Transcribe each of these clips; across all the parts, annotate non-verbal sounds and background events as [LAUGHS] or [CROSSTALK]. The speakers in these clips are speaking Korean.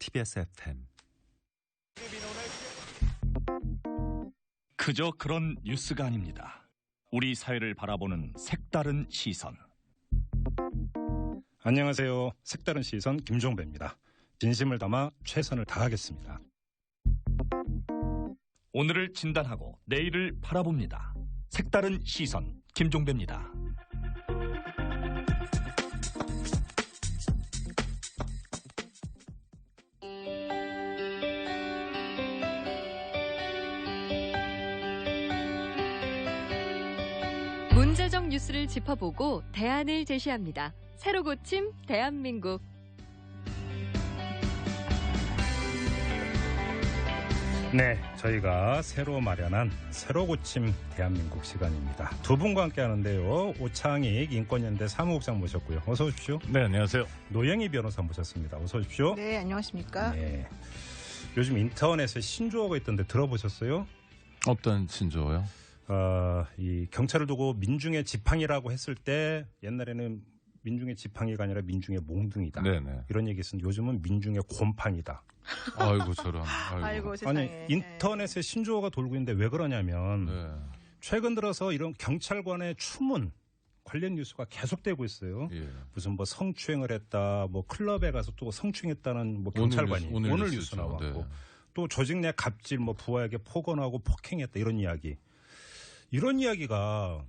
TBS FM 그저 그런 뉴스가 아닙니다. 우리 사회를 바라보는 색다른 시선. 안녕하세요. 색다른 시선 김종배입니다. 진심을 담아 최선을 다하겠습니다. 오늘을 진단하고 내일을 바라봅니다. 색다른 시선 김종배입니다. 짚어보고 대안을 제시합니다. 새로 고침 대한민국. 네, 저희가 새로 마련한 새로 고침 대한민국 시간입니다. 두 분과 함께 하는데요. 오창익 인권연대 사무국장 모셨고요. 어서 오십시오. 네, 안녕하세요. 노영희 변호사 모셨습니다. 어서 오십시오. 네, 안녕하십니까? 네. 요즘 인터넷에 신조어가 있던데 들어보셨어요? 어떤 신조어요? 어, 이 경찰을 두고 민중의 지팡이라고 했을 때 옛날에는 민중의 지팡이가 아니라 민중의 몽둥이다. 네네. 이런 얘기 있으면 요즘은 민중의 곰팡이다. 아이고 저런. 아이고. 아이고 세상에. 아니 인터넷에 신조어가 돌고 있는데 왜 그러냐면 네. 최근 들어서 이런 경찰관의 추문 관련 뉴스가 계속되고 있어요. 예. 무슨 뭐 성추행을 했다, 뭐 클럽에 가서 또 성추행했다는 뭐 오늘 경찰관이 뉴스, 오늘, 오늘 뉴스 뉴스죠. 나왔고 네. 또 조직 내 갑질, 뭐 부하에게 폭언하고 폭행했다 이런 이야기. 이런 이야기가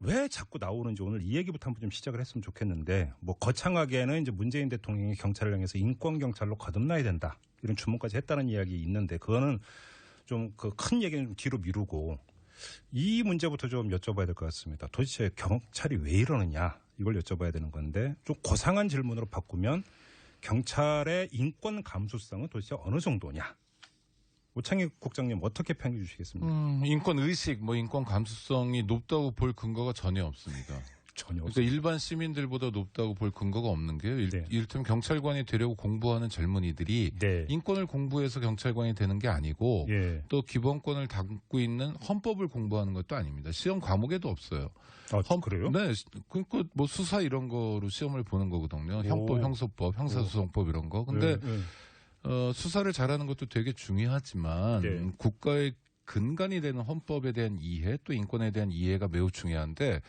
왜 자꾸 나오는지 오늘 이 얘기부터 한번 좀 시작을 했으면 좋겠는데 뭐 거창하게는 이제 문재인 대통령이 경찰을 향해서 인권 경찰로 거듭나야 된다 이런 주문까지 했다는 이야기 있는데 그거는 좀 그 큰 얘기는 좀 뒤로 미루고 이 문제부터 좀 여쭤봐야 될 것 같습니다. 도대체 경찰이 왜 이러느냐 이걸 여쭤봐야 되는 건데 좀 고상한 질문으로 바꾸면 경찰의 인권 감수성은 도대체 어느 정도냐? 오창익 국장님 어떻게 평해 주시겠습니까? 음, 인권 의식, 뭐 인권 감수성이 높다고 볼 근거가 전혀 없습니다. [LAUGHS] 전혀 그러니까 없습니다. 일반 시민들보다 높다고 볼 근거가 없는 게요. 일, 네. 이를테면 경찰관이 되려고 공부하는 젊은이들이 네. 인권을 공부해서 경찰관이 되는 게 아니고 예. 또 기본권을 담고 있는 헌법을 공부하는 것도 아닙니다. 시험 과목에도 없어요. 아, 헌- 그래요? 네, 그러니까 뭐 수사 이런 거로 시험을 보는 거거든요. 형법, 오. 형소법, 형사소송법 이런 거. 근데 예, 예. 어, 수사를 잘하는 것도 되게 중요하지만 네. 국가의 근간이 되는 헌법에 대한 이해 또 인권에 대한 이해가 매우 중요한데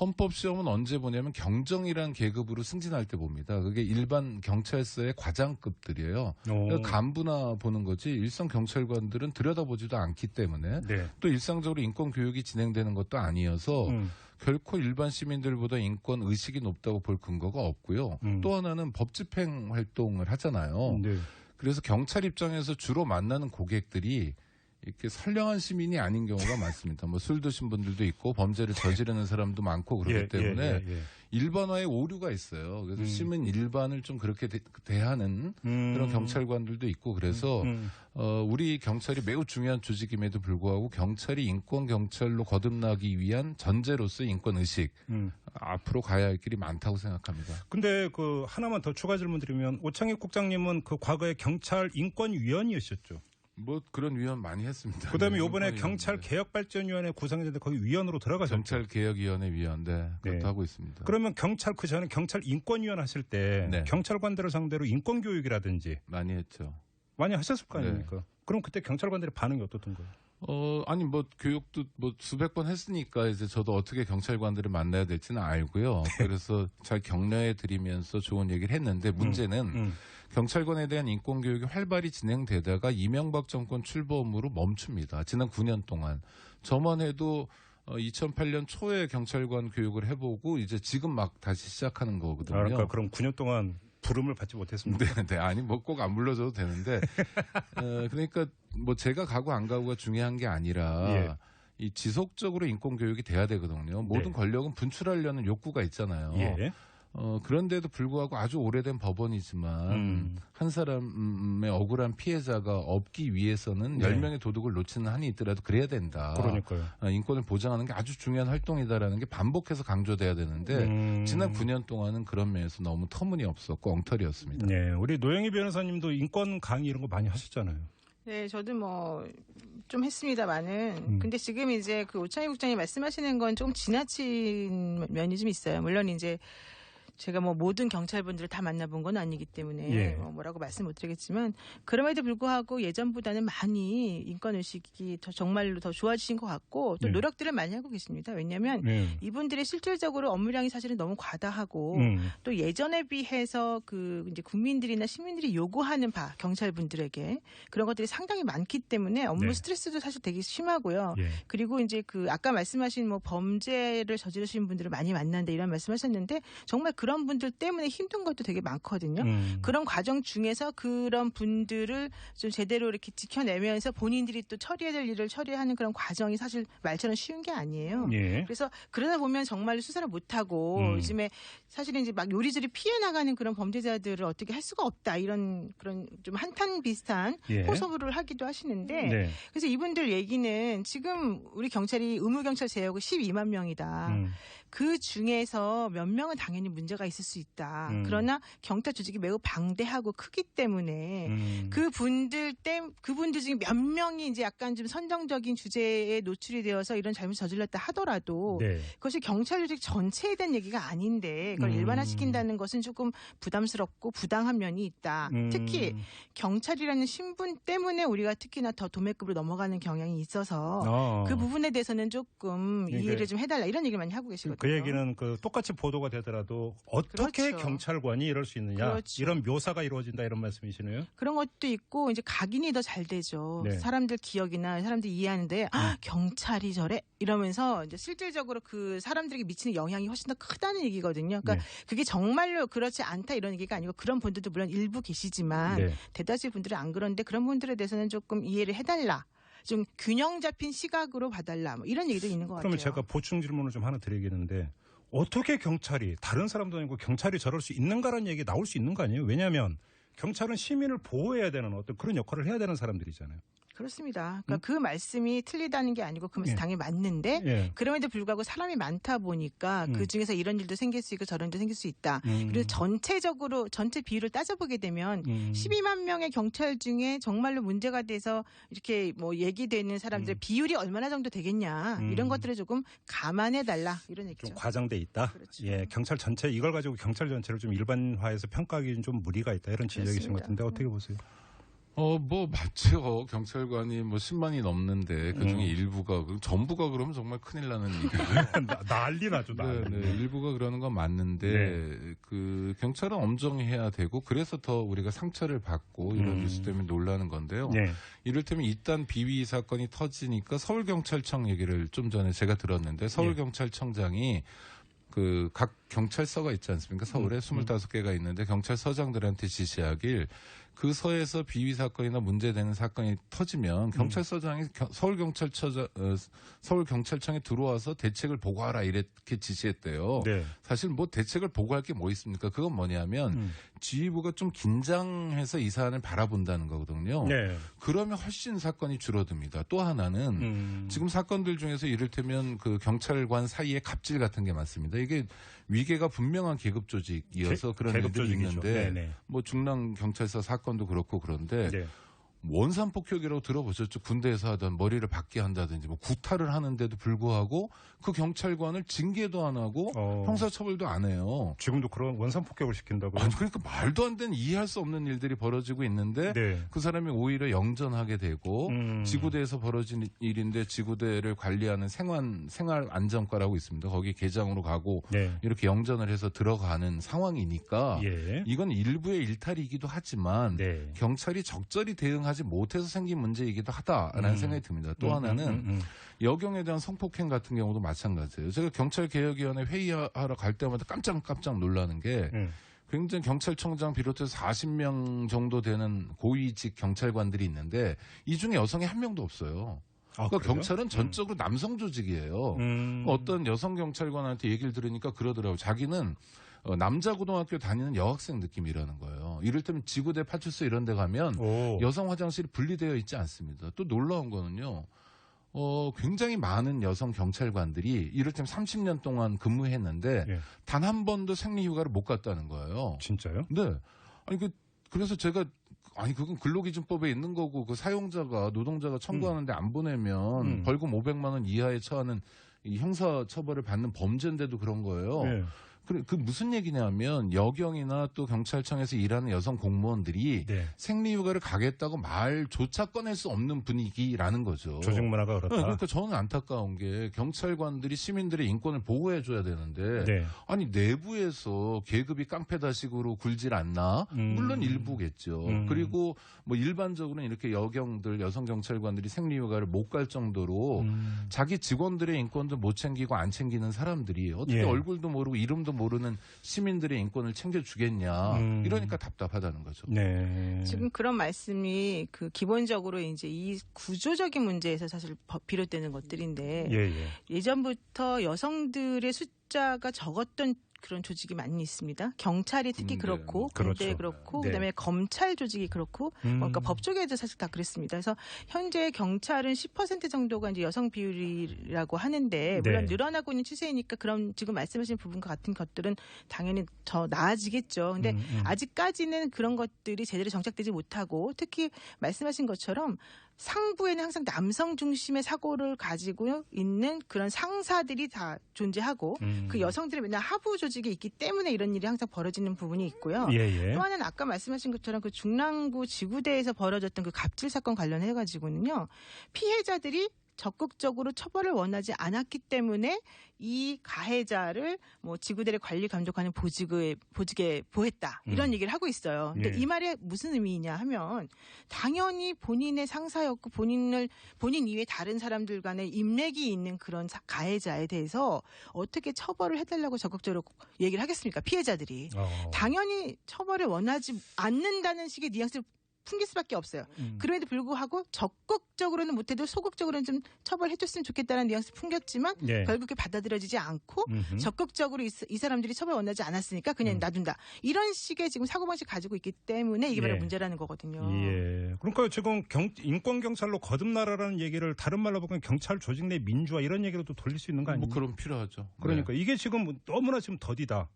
헌법 시험은 언제 보냐면 경정이란 계급으로 승진할 때 봅니다. 그게 일반 경찰서의 과장급들이에요. 오. 그러니까 간부나 보는 거지 일선 경찰관들은 들여다보지도 않기 때문에 네. 또 일상적으로 인권 교육이 진행되는 것도 아니어서 음. 결코 일반 시민들보다 인권 의식이 높다고 볼 근거가 없고요. 음. 또 하나는 법 집행 활동을 하잖아요. 네. 그래서 경찰 입장에서 주로 만나는 고객들이 이렇게 선량한 시민이 아닌 경우가 많습니다. 뭐 술 드신 분들도 있고 범죄를 저지르는 사람도 많고 그렇기 예, 때문에 예, 예, 예. 일반화의 오류가 있어요. 그래서 음. 시민 일반을 좀 그렇게 대, 하는 음. 그런 경찰관들도 있고 그래서 음. 어, 우리 경찰이 매우 중요한 조직임에도 불구하고 경찰이 인권 경찰로 거듭나기 위한 전제로서 인권 의식 음. 앞으로 가야 할 길이 많다고 생각합니다. 근데 그 하나만 더 추가 질문 드리면 오창익 국장님은 그 과거에 경찰 인권위원이었죠. 뭐 그런 위원 많이 했습니다. 그다음에 네, 요번에 인권위원회. 경찰 개혁 발전 위원회 구성했는데 거기 위원으로 들어가셨죠. 경찰 개혁 위원회 위원데 그것도 네. 하고 있습니다. 그러면 경찰 그 전에 경찰 인권 위원 하실 때 네. 경찰관들을 상대로 인권 교육이라든지 많이 했죠. 많이 하셨을 거 네. 아닙니까? 그럼 그때 경찰관들의 반응이 어떻던 거예요? 어 아니 뭐 교육도 뭐 수백 번 했으니까 이제 저도 어떻게 경찰관들을 만나야 될지는 알고요. 네. 그래서 잘 격려해 드리면서 좋은 얘기를 했는데 문제는 음. 경찰관에 대한 인권 교육이 활발히 진행되다가 이명박 정권 출범으로 멈춥니다. 지난 9년 동안 저만 해도 어, 2008년 초에 경찰관 교육을 해보고 이제 지금 막 다시 시작하는 거거든요. 아, 그러니까 그럼 9년 동안 부름을 받지 못했습니다. 네, 네. 아니 뭐 꼭 안 불러줘도 되는데 [LAUGHS] 어, 그러니까 뭐 제가 가고 안 가고가 중요한 게 아니라 예. 이 지속적으로 인권 교육이 돼야 되거든요. 모든 네. 권력은 분출하려는 욕구가 있잖아요. 예. 어, 그런데도 불구하고 아주 오래된 법원이지만 음. 한 사람의 억울한 피해자가 없기 위해서는 네. 10명의 도둑을 놓치는 한이 있더라도 그래야 된다. 그러니까요. 어, 인권을 보장하는 게 아주 중요한 활동이다라는 게 반복해서 강조돼야 되는데 음. 지난 9년 동안은 그런 면에서 너무 터무니없었고 엉터리였습니다. 네, 우리 노영희 변호사님도 인권 강의 이런 거 많이 하셨잖아요. 네, 저도 뭐 좀 했습니다만은 음. 근데 지금 이제 그 오창희 국장이 말씀하시는 건 좀 지나친 면이 좀 있어요. 물론 이제 제가 뭐 모든 경찰분들을 다 만나본 건 아니기 때문에 예. 뭐 뭐라고 말씀 못 드리겠지만 그럼에도 불구하고 예전보다는 많이 인권 의식이 더 정말로 더 좋아지신 것 같고 또 네. 노력들을 많이 하고 계십니다. 왜냐하면 네. 이분들이 실질적으로 업무량이 사실은 너무 과다하고 음. 또 예전에 비해서 그 이제 국민들이나 시민들이 요구하는 바 경찰분들에게 그런 것들이 상당히 많기 때문에 업무 네. 스트레스도 사실 되게 심하고요. 예. 그리고 이제 그 아까 말씀하신 뭐 범죄를 저지르신 분들을 많이 만난다 이런 말씀하셨는데 정말 그런 분들 때문에 힘든 것도 되게 많거든요. 음. 그런 과정 중에서 그런 분들을 좀 제대로 이렇게 지켜내면서 본인들이 또 처리해야 될 일을 처리하는 그런 과정이 사실 말처럼 쉬운 게 아니에요. 예. 그래서 그러다 보면 정말 수사를 못하고 음. 요즘에 사실은 이제 막 요리조리 피해 나가는 그런 범죄자들을 어떻게 할 수가 없다 이런 그런 좀 한탄 비슷한 예. 호소를 하기도 하시는데 네. 그래서 이분들 얘기는 지금 우리 경찰이 의무 경찰 제하고 12만 명이다. 음. 그 중에서 몇 명은 당연히 문제가 있을 수 있다. 음. 그러나 경찰 조직이 매우 방대하고 크기 때문에 음. 그 분들 때 그분들 중에 몇 명이 이제 약간 좀 선정적인 주제에 노출이 되어서 이런 잘못 저질렀다 하더라도 네. 그것이 경찰 조직 전체에 대한 얘기가 아닌데 그걸 음. 일반화시킨다는 것은 조금 부담스럽고 부당한 면이 있다. 음. 특히 경찰이라는 신분 때문에 우리가 특히나 더 도매급으로 넘어가는 경향이 있어서 어. 그 부분에 대해서는 조금 그러니까 이해를 좀 해달라 이런 얘기를 많이 하고 계시거든요. 그 얘기는 그 똑같이 보도가 되더라도 어떻게 그렇죠. 경찰관이 이럴 수 있느냐 그렇죠. 이런 묘사가 이루어진다 이런 말씀이시네요. 그런 것도 있고 이제 각인이 더 잘 되죠. 네. 음. 사람들 기억이나 사람들 이해하는데 아, 경찰이 저래 이러면서 이제 실질적으로 그 사람들에게 미치는 영향이 훨씬 더 크다는 얘기거든요. 그러니까 네. 그게 정말로 그렇지 않다 이런 얘기가 아니고 그런 분들도 물론 일부 계시지만 네. 대다수의 분들은 안 그런데 그런 분들에 대해서는 조금 이해를 해달라. 좀 균형 잡힌 시각으로 봐달라. 뭐 이런 얘기도 있는 것 그러면 같아요. 제가 보충 질문을 좀 하나 드리겠는데 어떻게 경찰이 다른 사람도 아니고 경찰이 저럴 수 있는가라는 얘기 나올 수 있는 거 아니에요? 왜냐하면 경찰은 시민을 보호해야 되는 어떤 그런 역할을 해야 되는 사람들이잖아요. 그렇습니다. 그러니까 그 말씀이 틀리다는 게 아니고 그 말씀 음. 예. 당연히 맞는데 예. 그럼에도 불구하고 사람이 많다 보니까 음. 그 중에서 이런 일도 생길 수 있고 저런 일도 생길 수 있다. 음. 그래서 전체적으로 전체 비율을 따져보게 되면 음. 12만 명의 경찰 중에 정말로 문제가 돼서 이렇게 뭐 얘기되는 사람들의 음. 비율이 얼마나 정도 되겠냐 음. 이런 것들을 조금 감안해 달라 이런 얘기죠. 좀 과장돼 있다. 그렇죠. 예, 경찰 전체 이걸 가지고 경찰 전체를 좀 일반화해서 평가하기는 좀 무리가 있다 이런 지적이신 것. 같은데 어떻게 보세요? 어, 뭐, 맞죠. 경찰관이 뭐 10만이 넘는데, 그 중에 음. 일부가, 그 전부가 그러면 정말 큰일 나는 일이죠. [LAUGHS] 나- 난리 나죠, 네, 난리. 네, 일부가 그러는 건 맞는데, 네. 그, 경찰은 엄정해야 되고, 그래서 더 우리가 상처를 받고, 이런 음. 뉴스 때문에 놀라는 건데요. 네. 이를테면 이딴 비위 사건이 터지니까 서울경찰청 얘기를 좀 전에 제가 들었는데, 서울경찰청장이 그각 경찰서가 있지 않습니까? 서울에 음, 25개가 있는데 경찰서장들한테 지시하길 그 서에서 비위 사건이나 문제되는 사건이 터지면 경찰서장이 겨- 서울 경찰처장 어, 서울 경찰청에 들어와서 대책을 보고하라 이렇게 지시했대요. 네. 사실 뭐 대책을 보고할 게 뭐 있습니까? 그건 뭐냐면 음. 지휘부가 좀 긴장해서 이 사안을 바라본다는 거거든요. 네. 그러면 훨씬 사건이 줄어듭니다. 또 하나는 음. 지금 사건들 중에서 이를테면 그 경찰관 사이에 갑질 같은 게 많습니다. 이게 위계가 분명한 계급 조직이어서 개- 그런 조직이죠. 있는데 네네. 뭐 중랑 경찰서 사건도 그렇고 그런데 네. 원산 폭격이라고 들어보셨죠? 군대에서 하던 머리를 박게 한다든지 뭐 구타를 하는데도 불구하고 그 경찰관을 징계도 안 하고 어. 형사처벌도 안 해요. 지금도 그런 원산 폭격을 시킨다고요? 아니 그러니까 말도 안 되는 이해할 수 없는 일들이 벌어지고 있는데 네. 그 사람이 오히려 영전하게 되고 음. 지구대에서 벌어진 일인데 지구대를 관리하는 생활 생활 안전과라고 있습니다. 거기 계장으로 가고 네. 이렇게 영전을 해서 들어가는 상황이니까 예. 이건 일부의 일탈이기도 하지만 네. 경찰이 적절히 대응하 지 못해서 생긴 문제이기도 하다라는 음. 생각이 듭니다. 또 음, 하나는 음, 음, 여경에 대한 성폭행 같은 경우도 마찬가지예요. 제가 경찰개혁위원회 회의하러 갈 때마다 깜짝깜짝 놀라는 게 음. 굉장히 경찰청장 비롯해서 40명 정도 되는 고위직 경찰관들이 있는데 이 중에 여성이 한 명도 없어요. 아, 그러니까 그래요? 경찰은 전적으로 남성 조직이에요. 음. 어떤 여성 경찰관한테 얘기를 들으니까 그러더라고요. 자기는 어, 남자 고등학교 다니는 여학생 느낌이라는 거예요. 이를테면 지구대 파출소 이런 데 가면 오. 여성 화장실이 분리되어 있지 않습니다. 또 놀라운 거는요. 어, 굉장히 많은 여성 경찰관들이 이를테면 30년 동안 근무했는데 예. 단한 번도 생리 휴가를 못 갔다는 거예요. 진짜요? 네. 아니 그 그래서 제가 아니 그건 근로기준법에 있는 거고 그 사용자가 노동자가 청구하는데 안 보내면 음. 벌금 500만 원 이하에 처하는 이 형사 처벌을 받는 범죄인데도 그런 거예요. 네. 그, 그 무슨 얘기냐면 여경이나 또 경찰청에서 일하는 여성 공무원들이 네. 생리휴가를 가겠다고 말조차 꺼낼 수 없는 분위기라는 거죠. 조직 문화가 네, 그렇다. 그러니까 저는 안타까운 게 경찰관들이 시민들의 인권을 보호해 줘야 되는데 네. 아니 내부에서 계급이 깡패다식으로 굴질 않나? 음. 물론 일부겠죠. 음. 그리고 뭐 일반적으로는 이렇게 여경들 여성 경찰관들이 생리휴가를 못 갈 정도로 음. 자기 직원들의 인권도 못 챙기고 안 챙기는 사람들이 어떻게 예. 얼굴도 모르고 이름도 모르는 시민들의 인권을 챙겨주겠냐? 음. 이러니까 답답하다는 거죠. 네. 지금 그런 말씀이 그 기본적으로 이제 이 구조적인 문제에서 사실 버- 비롯되는 것들인데 예, 예. 예 전부터 여성들의 숫자가 적었던 그런 조직이 많이 있습니다. 경찰이 특히 군대, 그렇고 뭐, 군대 그렇죠. 그렇고 네. 그다음에 검찰 조직이 그렇고 음. 그러니까 법조계도 사실 다 그랬습니다. 그래서 현재 경찰은 10% 정도가 이제 여성 비율이라고 하는데 물론 네. 늘어나고 있는 추세이니까 그런 지금 말씀하신 부분과 같은 것들은 당연히 더 나아지겠죠. 근데 음, 음. 아직까지는 그런 것들이 제대로 정착되지 못하고 특히 말씀하신 것처럼 상부에는 항상 남성 중심의 사고를 가지고 있는 그런 상사들이 다 존재하고 음. 그 여성들이 맨날 하부 조직에 있기 때문에 이런 일이 항상 벌어지는 부분이 있고요. 예, 예. 또 하나는 아까 말씀하신 것처럼 그 중랑구 지구대에서 벌어졌던 그 갑질 사건 관련해 가지고는요. 피해자들이 적극적으로 처벌을 원하지 않았기 때문에 이 가해자를 뭐 지구대를 관리 감독하는 보직에 보직에 보했다 이런 음. 얘기를 하고 있어요. 근데 예. 이 말에 무슨 의미이냐 하면 당연히 본인의 상사였고 본인을 본인 이외 다른 사람들 간에 인맥이 있는 그런 사- 가해자에 대해서 어떻게 처벌을 해달라고 적극적으로 얘기를 하겠습니까 피해자들이 어. 당연히 처벌을 원하지 않는다는 식의 뉘앙스를 풍길 수밖에 없어요. 음. 그럼에도 불구하고 적극적으로는 못해도 소극적으로는 좀 처벌해줬으면 좋겠다는 뉘앙스 풍겼지만 예. 결국에 받아들여지지 않고 음흠. 적극적으로 이, 이 사람들이 처벌 원하지 않았으니까 그냥 음. 놔둔다. 이런 식의 지금 사고방식 가지고 있기 때문에 이게 바로 예. 문제라는 거거든요. 예. 그러니까 지금 경, 인권 경찰로 거듭나라라는 얘기를 다른 말로 보면 경찰 조직 내 민주화 이런 얘기로도 돌릴 수 있는 거 아닙니까? 뭐 그럼 필요하죠. 그러니까 이게 지금 너무나 지금 더디다.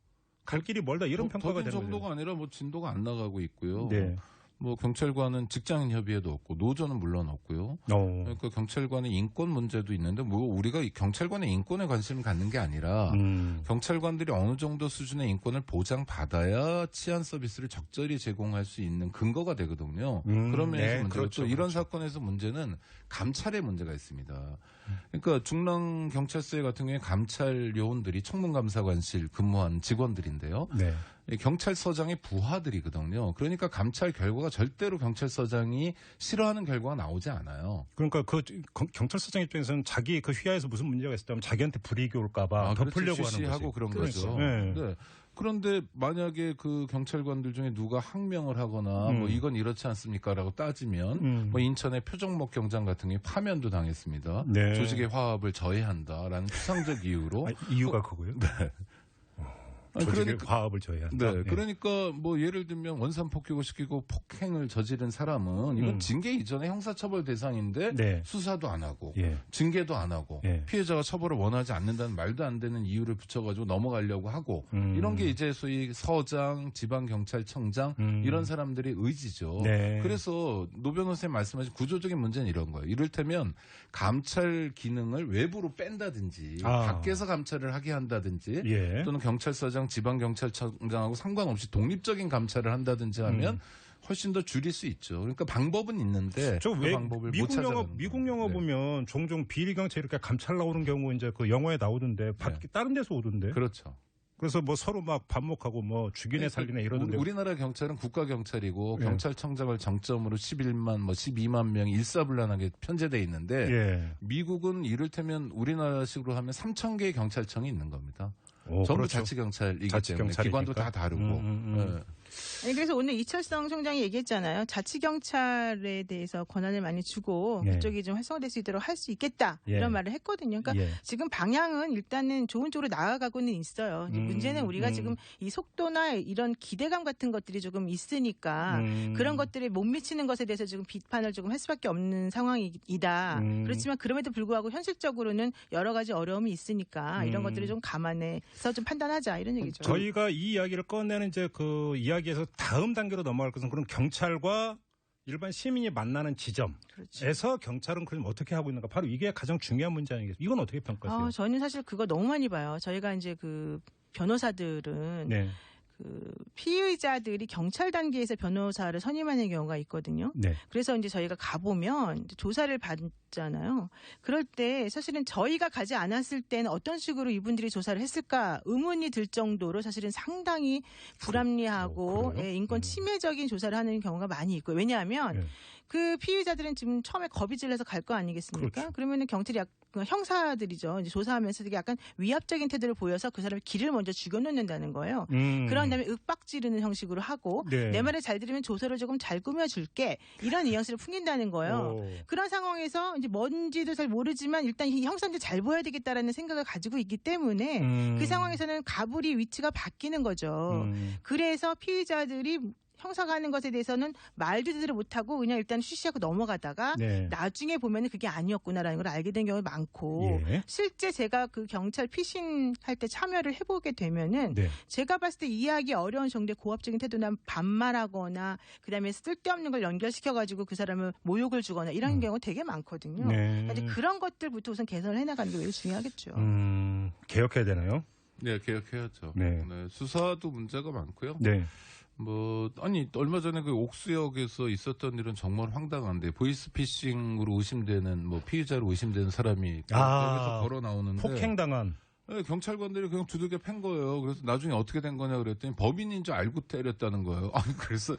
갈 길이 멀다 이런 더- 평가가 더딘 되는 정도가 아니라 뭐 진도가 안 나가고 있고요. 거죠. 네. 뭐 경찰관은 직장인 협의회도 없고 노조는 물론 없고요. 어. 그러니까 경찰관의 인권 문제도 있는데 뭐 우리가 이 경찰관의 인권에 관심을 갖는 게 아니라 음. 경찰관들이 어느 정도 수준의 인권을 보장받아야 치안 서비스를 적절히 제공할 수 있는 근거가 되거든요. 음, 그런 면에서 네, 문제고 그렇죠, 또 이런 그렇죠. 사건에서 문제는 감찰의 문제가 있습니다. 그러니까 중랑 경찰서에 같은 경우에 감찰 요원들이 청문감사관실 근무한 직원들인데요. 네. 이 경찰서장의 부하들이거든요. 그러니까 감찰 결과가 절대로 경찰서장이 싫어하는 결과가 나오지 않아요. 그러니까 그 경- 경찰서장 입장에서는 자기 그 휘하에서 무슨 문제가 있었다면 자기한테 불이익이 올까봐 그렇죠. 덮으려고 하는 거지. 그런 그렇죠. 거죠. 네. 네. 그런데 만약에 그 경찰관들 중에 누가 항명을 하거나 음. 뭐 이건 이렇지 않습니까라고 따지면 음. 뭐 인천의 표정목 경장 같은 경우 파면도 당했습니다. 네. 조직의 화합을 저해한다라는 추상적 이유로. [LAUGHS] 아, 이유가 그거요? 아니, [LAUGHS] 조직의 그러니까- 화합을 저해한다. 네, 그러니까 뭐 예를 들면 원산 폭격을 시키고 폭행을 저지른 사람은 이건 음. 징계 이전에 형사처벌 대상인데 네. 수사도 안 하고 예. 징계도 안 하고 예. 피해자가 처벌을 원하지 않는다는 말도 안 되는 이유를 붙여가지고 넘어가려고 하고 음. 이런 게 이제 소위 서장, 지방 경찰청장 음. 이런 사람들의 의지죠. 네. 그래서 노 변호사님 말씀하신 구조적인 문제는 이런 거예요. 이를테면 감찰 기능을 외부로 뺀다든지 아. 밖에서 감찰을 하게 한다든지 예. 또는 경찰서장, 지방경찰청장하고 상관없이 독립적인 감찰을 한다든지 하면 음. 훨씬 더 줄일 수 있죠. 그러니까 방법은 있는데 저그왜 방법을 못 미국 영화 미국. 영화 네. 보면 종종 비리 경찰 이렇게 감찰 나오는 경우 이제 그 영화에 나오던데 밖 네. 다른 데서 오던데. 그렇죠. 그래서 뭐 서로 막 반목하고 뭐 죽이네 살리네 이러던데. 우리, 우리나라 경찰은 국가 경찰이고 예. 경찰청장을 정점으로 11만 뭐 12만 명이 일사불란하게 편제돼 있는데 예. 미국은 이를테면 우리나라식으로 하면 3천 개의 경찰청이 있는 겁니다. 오, 전부 그렇죠. 자치경찰이기 자치경찰이니까. 때문에 기관도 다 다르고. 음, 음, 음. 예. 아니, 그래서 오늘 이철성 총장이 얘기했잖아요. 자치경찰에 대해서 권한을 많이 주고 예. 그쪽이 좀 활성화될 수 있도록 할 수 있겠다 예. 이런 말을 했거든요. 그러니까 예. 지금 방향은 일단은 좋은 쪽으로 나아가고는 있어요. 음, 문제는 우리가 음. 지금 이 속도나 이런 기대감 같은 것들이 조금 있으니까 음. 그런 것들에 못 미치는 것에 대해서 지금 비판을 조금 할 수밖에 없는 상황이다. 음. 그렇지만 그럼에도 불구하고 현실적으로는 여러 가지 어려움이 있으니까 이런 음. 것들을 좀 감안해서 좀 판단하자 이런 얘기죠. 저희가 이 이야기를 꺼내는 이제 그 이야기 에서 다음 단계로 넘어갈 것은 그럼 경찰과 일반 시민이 만나는 지점에서 그렇죠. 경찰은 그럼 어떻게 하고 있는가 바로 이게 가장 중요한 문제 아니겠어요? 이건 어떻게 평가하세요? 아, 저는 사실 그거 너무 많이 봐요. 저희가 이제 그 변호사들은 네. 그 피의자들이 경찰 단계에서 변호사를 선임하는 경우가 있거든요. 네. 그래서 이제 저희가 가보면 조사를 받잖아요. 그럴 때 사실은 저희가 가지 않았을 때는 어떤 식으로 이분들이 조사를 했을까 의문이 들 정도로 사실은 상당히 불합리하고 그래요? 예, 인권 음. 침해적인 조사를 하는 경우가 많이 있고요. 왜냐하면 네. 그 피의자들은 지금 처음에 겁이 질려서 갈 거 아니겠습니까? 그렇죠. 그러면은 경찰이 약, 그 형사들이죠. 이제 조사하면서 되게 약간 위압적인 태도를 보여서 그 사람의 길을 먼저 죽여놓는다는 거예요. 음. 그런 다음에 윽박지르는 형식으로 하고 네. 내 말을 잘 들으면 조서를 조금 잘 꾸며줄게 이런 [LAUGHS] 뉘앙스를 풍긴다는 거예요. 오. 그런 상황에서 이제 뭔지도 잘 모르지만 일단 이 형사한테 잘 보여야 되겠다라는 생각을 가지고 있기 때문에 음. 그 상황에서는 가불이 위치가 바뀌는 거죠. 음. 그래서 피의자들이 형사가 하는 것에 대해서는 말도 제대로 못하고 그냥 일단 쉬쉬하고 넘어가다가 네. 나중에 보면은 그게 아니었구나라는 걸 알게 된 경우가 많고 예. 실제 제가 그 경찰 피신 할 때 참여를 해보게 되면은 네. 제가 봤을 때 이해하기 어려운 정도의 고압적인 태도나 반말하거나 그다음에 쓸데없는 걸 연결시켜가지고 그 사람을 모욕을 주거나 이런 음. 경우 되게 많거든요. 네. 그러니까 이제 그런 것들부터 우선 개선을 해나가는 게 매우 중요하겠죠. 음, 개혁해야 되나요? 네, 개혁해야죠. 네. 수사도 문제가 많고요. 네. 뭐 아니 얼마 전에 그 옥수역에서 있었던 일은 정말 황당한데 보이스피싱으로 의심되는 뭐 피의자로 의심되는 사람이 아, 여기서 걸어 나오는데 폭행당한. 네, 경찰관들이 그냥 두들겨 팬 거예요. 그래서 나중에 어떻게 된 거냐 그랬더니 법인인 줄 알고 때렸다는 거예요. [LAUGHS] 아니 그래서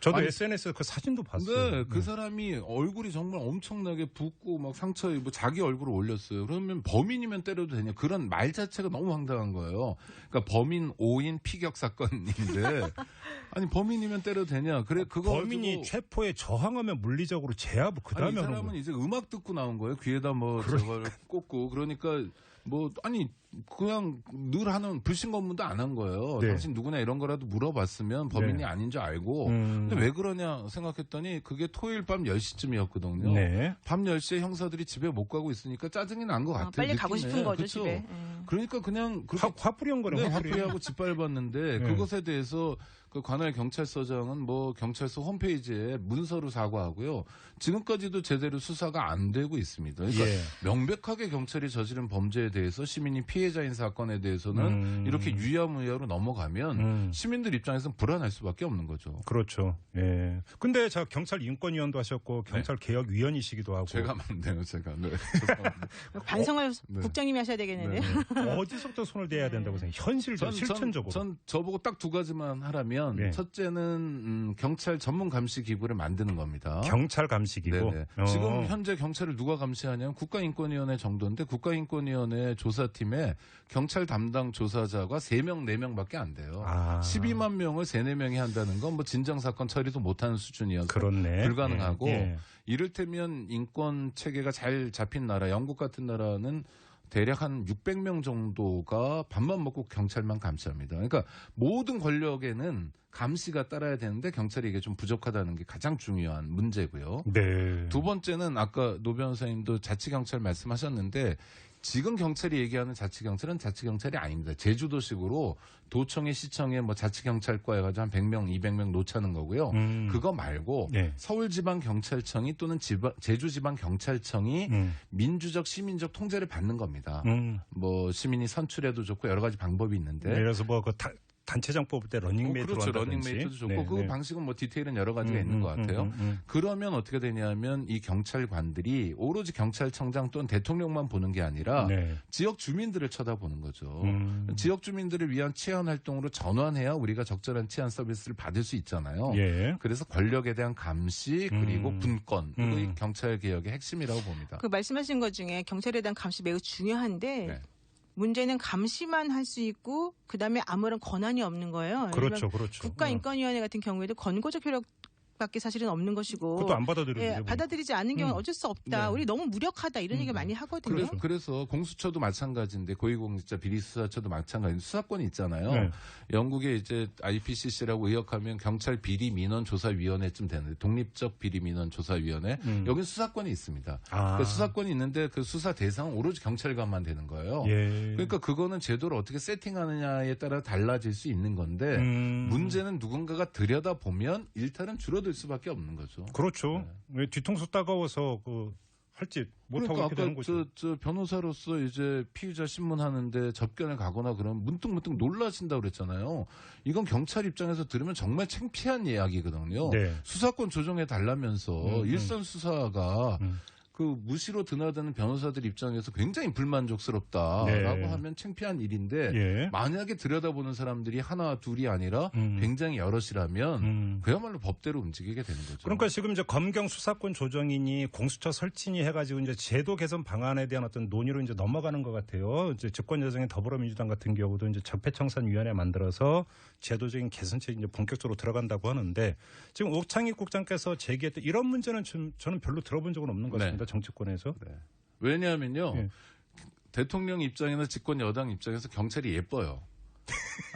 저도 아니, SNS에 그 사진도 봤어요. 네, 그 사람이 얼굴이 정말 엄청나게 붓고 막 상처 입고 자기 얼굴을 올렸어요. 그러면 범인이면 때려도 되냐? 그런 말 자체가 너무 황당한 거예요. 그러니까 범인 5인 피격 사건인데 [LAUGHS] 아니 범인이면 때려도 되냐? 그래 그거 범인이 가지고 체포에 저항하면 물리적으로 제압을 그 아니, 이 다음에 사람은. 이제 음악 듣고 나온 거예요. 귀에다 뭐 저걸 꽂고 그러니까 뭐 아니 그냥 늘 하는 불신 검문도 안 한 거예요. 네. 당신 누구냐 이런 거라도 물어봤으면 범인이 네. 아닌 줄 알고 음. 근데 왜 그러냐 생각했더니 그게 토요일 밤 10시쯤이었거든요. 네. 밤 10시에 형사들이 집에 못 가고 있으니까 짜증이 난것 아, 같아요. 빨리 가고 느낌에. 싶은 거죠 그쵸? 집에. 예. 그러니까 그냥 그렇게 화, 화풀이한 거네. 네, 화풀이. 화풀이하고 짓밟았는데 네. 그것에 대해서 그 관할 경찰서장은 뭐 경찰서 홈페이지에 문서로 사과하고요. 지금까지도 제대로 수사가 안 되고 있습니다. 그러니까 예. 명백하게 경찰이 저지른 범죄에 대해서 시민이 피해자인 사건에 대해서는 음. 이렇게 유야무야로 넘어가면 음. 시민들 입장에서는 불안할 수밖에 없는 거죠. 그렇죠. 예. 근데 자 경찰 인권위원도 하셨고 경찰 개혁위원이시기도 하고 네. 제가 만드요 제가. 네. [LAUGHS] 죄송합니다. 반성을 네. 국장님이 하셔야 되겠는데요. 네. 어디서부터 손을 대야 된다고 생각해요? 현실적으로 전, 실천적으로. 전, 전 저보고 딱 두 가지만 하라면 네. 첫째는 음, 경찰 전문 감시 기구를 만드는 겁니다. 경찰 감시기고. 네네. 어. 지금 현재 경찰을 누가 감시하냐면 국가인권위원회 정도인데 국가인권위원회 조사팀에 경찰 담당 조사자가 3명, 4명밖에 안 돼요. 아. 12만 명을 3, 4명이 한다는 건 뭐 진정 사건 처리도 못 하는 수준이어서 그렇네. 불가능하고 예, 예. 이를테면 인권 체계가 잘 잡힌 나라, 영국 같은 나라는 대략 한 600명 정도가 밥만 먹고 경찰만 감시합니다. 그러니까 모든 권력에는 감시가 따라야 되는데 경찰이 이게 좀 부족하다는 게 가장 중요한 문제고요. 네. 두 번째는 아까 노 변호사님도 자치경찰 말씀하셨는데 지금 경찰이 얘기하는 자치경찰은 자치경찰이 아닙니다. 제주도식으로 도청에 시청에 뭐 자치경찰과에 가지고 한 100명, 200명 놓자는 거고요. 음. 그거 말고 네. 서울지방경찰청이 또는 지방, 제주지방경찰청이 음. 민주적 시민적 통제를 받는 겁니다. 음. 뭐 시민이 선출해도 좋고 여러 가지 방법이 있는데 예를 들어서 뭐 그 단체장 뽑을 때 러닝메이트로 어, 그렇죠. 한다든지. 러닝메이트도 좋고 네, 그 네. 방식은 뭐 디테일은 여러 가지가 음, 있는 음, 것 같아요. 음, 음, 그러면 어떻게 되냐면 이 경찰관들이 오로지 경찰청장 또는 대통령만 보는 게 아니라 음. 네. 지역 주민들을 쳐다보는 거죠. 음. 지역 주민들을 위한 치안 활동으로 전환해야 우리가 적절한 치안 서비스를 받을 수 있잖아요. 예. 그래서 권력에 대한 감시 그리고 음. 분권 음. 이 경찰 개혁의 핵심이라고 봅니다. 그 말씀하신 것 중에 경찰에 대한 감시 매우 중요한데 네. 문제는 감시만 할 수 있고 그다음에 아무런 권한이 없는 거예요. 그렇죠, 그렇죠. 어. 국가인권위원회 같은 경우에도 권고적 효력 밖에 사실은 없는 것이고 그것도 안 받아들여지죠. 예, 받아들이지 않는 경우는 음. 어쩔 수 없다. 네. 우리 너무 무력하다 이런 얘기 음. 많이 하거든요. 그래서, 그래서 공수처도 마찬가지인데 고위공직자 비리수사처도 마찬가지인데 수사권이 있잖아요. 네. 영국에 이제 IPCC라고 의역하면 경찰 비리 민원 조사위원회쯤 되는데 독립적 비리 민원 조사위원회 음. 여긴 수사권이 있습니다. 아. 그러니까 수사권이 있는데 그 수사 대상은 오로지 경찰관만 되는 거예요. 예. 그러니까 그거는 제도를 어떻게 세팅하느냐에 따라 달라질 수 있는 건데 음. 문제는 누군가가 들여다 보면 일탈은 줄어들 수밖에 없는 거죠. 그렇죠. 왜 뒤통수 따가워서 그 할지 못하고 그러니까 이렇게 되는 거죠. 저, 저 변호사로서 이제 피의자 신문하는데 접견을 가거나 그러면 문득문득 놀라신다고 그랬잖아요. 이건 경찰 입장에서 들으면 정말 창피한 이야기거든요. 네. 수사권 조정해 달라면서 음, 음. 일선 수사가 음. 그 무시로 드나드는 변호사들 입장에서 굉장히 불만족스럽다라고 네. 하면 창피한 일인데 예. 만약에 들여다보는 사람들이 하나 둘이 아니라 음. 굉장히 여럿이라면 음. 그야말로 법대로 움직이게 되는 거죠. 그러니까 지금 이제 검경 수사권 조정이니 공수처 설치니 해가지고 이제 제도 개선 방안에 대한 어떤 논의로 이제 넘어가는 것 같아요. 이제 집권 여정의 더불어민주당 같은 경우도 이제 적폐청산위원회 만들어서 제도적인 개선책이 이제 본격적으로 들어간다고 하는데 지금 옥창익 국장께서 제기했던 이런 문제는 좀 저는 별로 들어본 적은 없는 것 네. 같습니다. 정치권에서. 왜냐하면요. 예. 대통령 입장이나 집권 여당 입장에서 경찰이 예뻐요.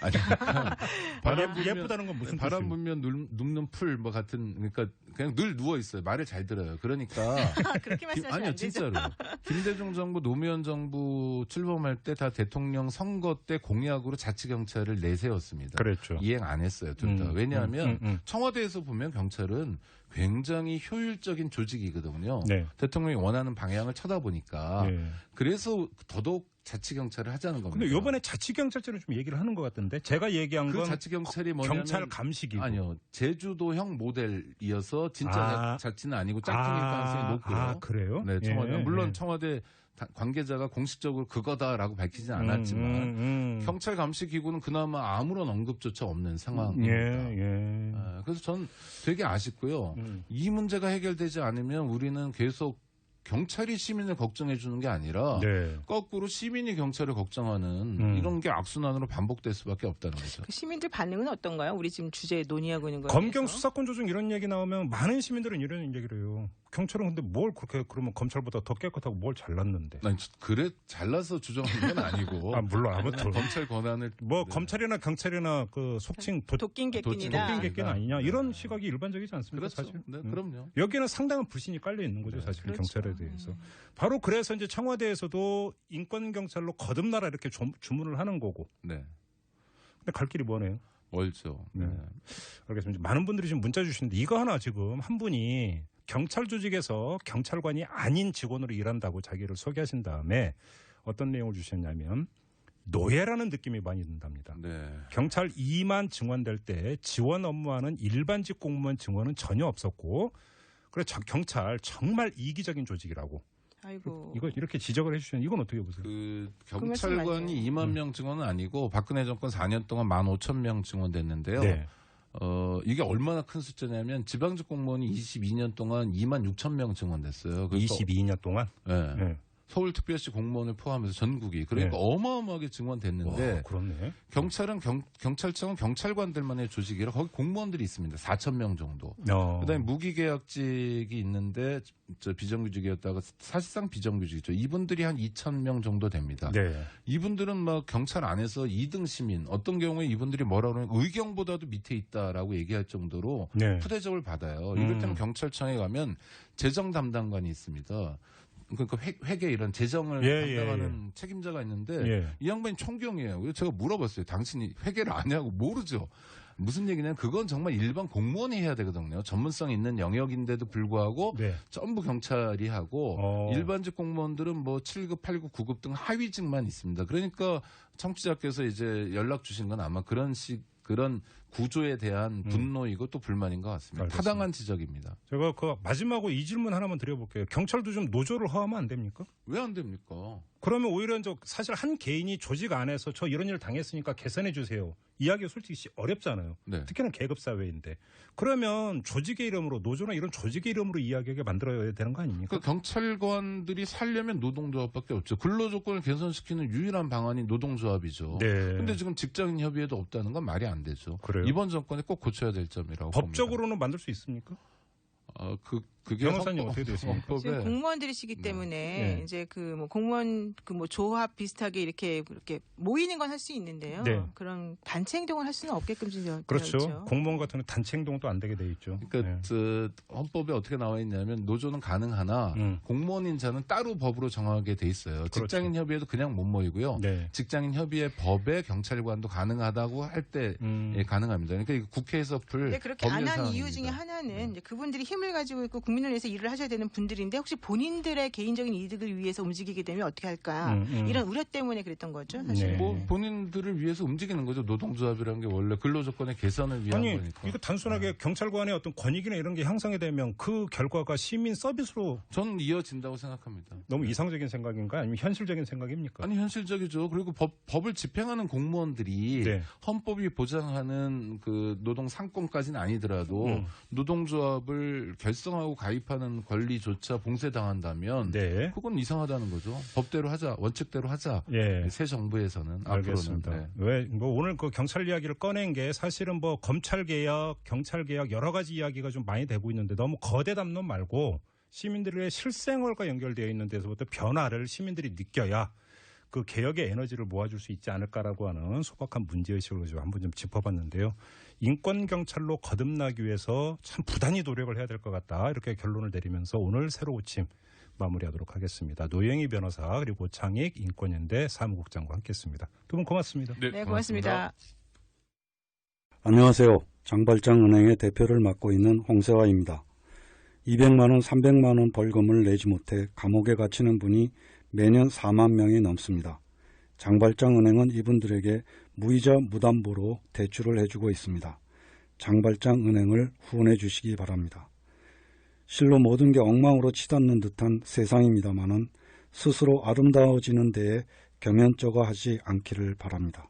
아니, 아, [LAUGHS] 바람 예- 불면- 예쁘다는 건 무슨 바람 뜻이에요? 불면 눕, 눕는 풀 뭐 같은 그러니까 그냥 늘 누워 있어요. 말을 잘 들어요. 그러니까 아, [LAUGHS] 그렇게 김- 말씀하시면 아니요 안 되죠. 진짜로 김대중 정부 노무현 정부 출범할 때 다 대통령 선거 때 공약으로 자치 경찰을 내세웠습니다. 그랬죠. 이행 안 했어요 둘 다. 음, 왜냐하면 음, 음, 청와대에서 보면 경찰은 굉장히 효율적인 조직이거든요. 네. 대통령이 원하는 방향을 쳐다보니까 네. 그래서 더더욱 자치 경찰을 하자는 겁니다. 근데 요번에 자치경찰제를 좀 얘기를 하는 것 같던데 제가 얘기한 그 건 자치 경찰이 뭐냐면 경찰 감식이고 아니요 제주도형 모델이어서 진짜 아. 자치는 아니고 짝퉁일 가능성이 높고요. 아, 그래요? 네, 청와대 예, 물론 예. 청와대 다- 관계자가 공식적으로 그거다라고 밝히진 않았지만 음, 음, 음. 경찰 감시 기구는 그나마 아무런 언급조차 없는 상황입니다. 예, 예. 아, 그래서 전 되게 아쉽고요. 음. 이 문제가 해결되지 않으면 우리는 계속 경찰이 시민을 걱정해 주는 게 아니라 네. 거꾸로 시민이 경찰을 걱정하는 음. 이런 게 악순환으로 반복될 수밖에 없다는 거죠. 그 시민들 반응은 어떤가요? 우리 지금 주제 논의하고 있는 거에 검경 대해서. 수사권 조정 이런 얘기 나오면 많은 시민들은 이런 얘기를 해요. 경찰은 근데 뭘 그렇게 그러면 검찰보다 더 깨끗하고 뭘 잘났는데? 난 그래 잘라서 주장한 건 아니고 [LAUGHS] 아 물론 아무튼 검찰 권한을 뭐 네. 검찰이나 경찰이나 그 속칭 도, 도끼인 객긴이다. 도끼인 객견 아니냐 네. 이런 시각이 일반적이지 않습니까? 그렇죠. 사실. 네, 음. 그럼요. 여기는 상당한 불신이 깔려 있는 거죠, 네. 사실 그렇죠. 경찰에 대해서. 음. 바로 그래서 이제 청와대에서도 인권 경찰로 거듭나라 이렇게 주- 주문을 하는 거고. 네. 근데 갈 길이 뭐네요. 멀죠. 네. 네. 알겠습니다. 많은 분들이 지금 문자 주시는데 이거 하나 지금 한 분이 경찰 조직에서 경찰관이 아닌 직원으로 일한다고 자기를 소개하신 다음에 어떤 내용을 주셨냐면 노예라는 느낌이 많이 든답니다. 네. 경찰 2만 증원될 때 지원 업무하는 일반직 공무원 증원은 전혀 없었고 그래 저- 경찰 정말 이기적인 조직이라고 아이고. 이거 이렇게 지적을 해주시는 이건 어떻게 보세요? 그그 경찰관이 맞아요. 2만 음. 명 증원은 아니고 박근혜 정권 4년 동안 1만 5천 명 증원됐는데요. 네. 어, 이게 얼마나 큰 숫자냐면 지방직 공무원이 22년 동안 2만 6천 명 증원됐어요. 그래서 22년 동안. 네. 네. 서울특별시 공무원을 포함해서 전국이 그러니까 네. 어마어마하게 증원됐는데 와, 그렇네. 경찰은 경, 경찰청은 경찰관들만의 조직이라 거기 공무원들이 있습니다. 4천 명 정도. 어. 그다음에 무기계약직이 있는데 저 비정규직이었다가 사실상 비정규직이죠. 이분들이 한 2천 명 정도 됩니다. 네. 이분들은 막 경찰 안에서 2등 시민 어떤 경우에 이분들이 뭐라 그러면 의경보다도 밑에 있다라고 얘기할 정도로 네. 푸대접을 받아요. 음. 이를테면 경찰청에 가면 재정 담당관이 있습니다. 그러니까 회, 회계 이런 재정을 예, 예, 담당하는 책임자가 있는데 예. 이 양반이 총경이에요. 그래서 제가 물어봤어요. 당신이 회계를 아냐고 모르죠. 무슨 얘기냐면 그건 정말 일반 공무원이 해야 되거든요. 전문성 있는 영역인데도 불구하고 네. 전부 경찰이 하고 어. 일반직 공무원들은 뭐 7급, 8급, 9급 등 하위직만 있습니다. 그러니까 청취자께서 이제 연락 주신 건 아마 그런 식 그런 구조에 대한 음. 분노이고 또 불만인 것 같습니다. 알겠습니다. 타당한 지적입니다. 제가 그 마지막으로 이 질문 하나만 드려볼게요. 경찰도 좀 노조를 허하면 안 됩니까? 왜 안 됩니까? 그러면 오히려 저 사실 한 개인이 조직 안에서 저 이런 일을 당했으니까 개선해 주세요. 이야기가 솔직히 시- 어렵잖아요. 네. 특히나 계급 사회인데. 그러면 조직의 이름으로 노조나 이런 조직의 이름으로 이야기하게 만들어야 되는 거 아닙니까? 그 경찰관들이 살려면 노동조합밖에 없죠. 근로조건을 개선시키는 유일한 방안이 노동조합이죠. 네. 근데 지금 직장인 협의회도 없다는 건 말이 안 되죠. 그래요? 이번 정권에 꼭 고쳐야 될 점이라고 법적으로는 만들 수 있습니까? 봅니다. 어, 그 그게 변호사님 헌법- 어떻게 되십니까? 지금 헌법에 공무원들이시기 네. 때문에 네. 이제 그 뭐 공무원 그 뭐 조합 비슷하게 이렇게 이렇게 모이는 건 할 수 있는데요. 네. 그런 단체 행동을 할 수는 없게끔 지금 그렇죠. 있죠. 공무원 같은 경우 단체 행동도 안 되게 돼 있죠. 그러니까 네. 저 헌법에 어떻게 나와 있냐면 노조는 가능하나 음. 공무원인 자는 따로 법으로 정하게 돼 있어요. 직장인 협의회도 그냥 못 모이고요. 네. 직장인 협의회 법에 경찰관도 가능하다고 할때 음. 예, 가능합니다. 그러니까 국회에서 풀 근데 그렇게 안 한 이유. 중에 하나는 이제 그분들이 힘을 가지고 있고 국민을 위해서 일을 하셔야 되는 분들인데 혹시 본인들의 개인적인 이득을 위해서 움직이게 되면 어떻게 할까? 음, 음. 이런 우려 때문에 그랬던 거죠. 사실. 네. 뭐 본인들을 위해서 움직이는 거죠. 노동조합이라는 게 원래 근로조건의 개선을 위한 아니 거니까. 이거 단순하게 경찰관의 어떤 권익이나 이런 게 향상이 되면 그 결과가 시민 서비스로 저는 이어진다고 생각합니다. 너무 이상적인 생각인가 아니면 현실적인 생각입니까? 아니 현실적이죠. 그리고 법, 법을 집행하는 공무원들이 네. 헌법이 보장하는 그 노동 상권까지는 아니더라도 음. 노동조합을 결성하고 가입하는 권리조차 봉쇄당한다면 네. 그건 이상하다는 거죠. 법대로 하자, 원칙대로 하자. 예. 새 정부에서는 알겠습니다. 앞으로는. 네. 왜뭐 오늘 그 경찰 이야기를 꺼낸 게 사실은 뭐 검찰 개혁, 경찰 개혁 여러 가지 이야기가 좀 많이 되고 있는데 너무 거대 담론 말고 시민들의 실생활과 연결되어 있는 데서부터 변화를 시민들이 느껴야 그 개혁의 에너지를 모아줄 수 있지 않을까라고 하는 소박한 문제의식을 좀 한번 좀 짚어봤는데요. 인권 경찰로 거듭나기 위해서 참 부단히 노력을 해야 될 것 같다 이렇게 결론을 내리면서 오늘 새로 고침 마무리하도록 하겠습니다. 노영희 변호사 그리고 장익 인권연대 사무국장과 함께했습니다. 두 분 고맙습니다. 네, 고맙습니다. 안녕하세요. 장발장 은행의 대표를 맡고 있는 홍세화입니다. 200만 원, 300만 원 벌금을 내지 못해 감옥에 갇히는 분이 매년 4만 명이 넘습니다. 장발장 은행은 이분들에게 무이자 무담보로 대출을 해주고 있습니다. 장발장 은행을 후원해 주시기 바랍니다. 실로 모든 게 엉망으로 치닫는 듯한 세상입니다마는 스스로 아름다워지는 데에 겸연쩍어 하지 않기를 바랍니다.